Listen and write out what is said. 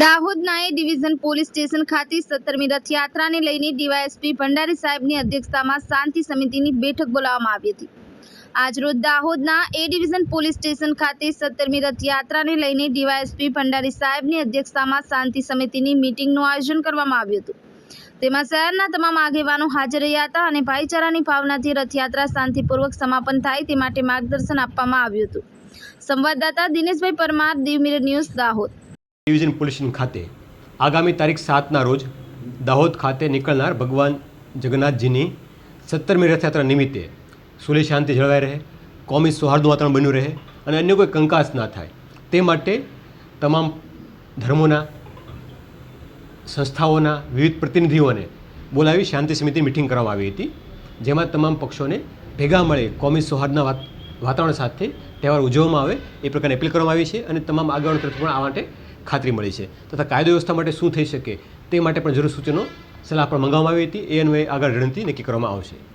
દાહોદના એ division police station ખાતે સત્તરમી રથયાત્રાને લઈને ડીવાયએસપી ભંડારી સાહેબની અધ્યક્ષતામાં શાંતિ સમિતિની બેઠક બોલાવવામાં આવી હતી. આજરોજ દાહોદના એ ડિવિઝન પોલીસ સ્ટેશન ખાતે સત્તરમી રથયાત્રાને લઈને ડીવાયએસપી ભંડારી સાહેબની અધ્યક્ષતામાં શાંતિ સમિતિની મિટિંગનું આયોજન કરવામાં આવ્યું હતું. તેમાં શહેરના તમામ આગેવાનો હાજર રહ્યા હતા અને ભાઈચારાની ભાવનાથી રથયાત્રા શાંતિપૂર્વક સમાપન થાય તે માટે માર્ગદર્શન આપવામાં આવ્યું હતું. સંવાદદાતા Dineshbhai Parmar Diu news Dahod. Division police ખાતે આગામી તારીખ સાતના રોજ દાહોદ ખાતે નીકળનાર ભગવાન જગન્નાથજીની સત્તરમી રથયાત્રા નિમિત્તે સુલે શાંતિ જળવાઈ રહે, કોમી સૌહાર્દનું વાતાવરણ બન્યું રહે અને અન્ય કોઈ કંકાસ ના થાય. તે માટે તમામ ધર્મોના, સંસ્થાઓના, વિવિધ પ્રતિનિધિઓને બોલાવી શાંતિ સમિતિ મિટિંગ કરવામાં આવી હતી, જેમાં તમામ પક્ષોને ભેગા મળે કોમી સૌહાર્દના વાતાવરણ સાથે તહેવાર ઉજવવામાં આવે એ પ્રકારની અપીલ કરવામાં આવી છે અને તમામ આગેવાનો તરફ પણ આ માટે ખાતરી મળી છે. તથા કાયદો વ્યવસ્થા માટે શું થઈ શકે તે માટે પણ જરૂર સૂચનો સલાહ પણ મંગાવવામાં આવી હતી. એ અન્વયે આગળ રણનીતિ નક્કી કરવામાં આવશે.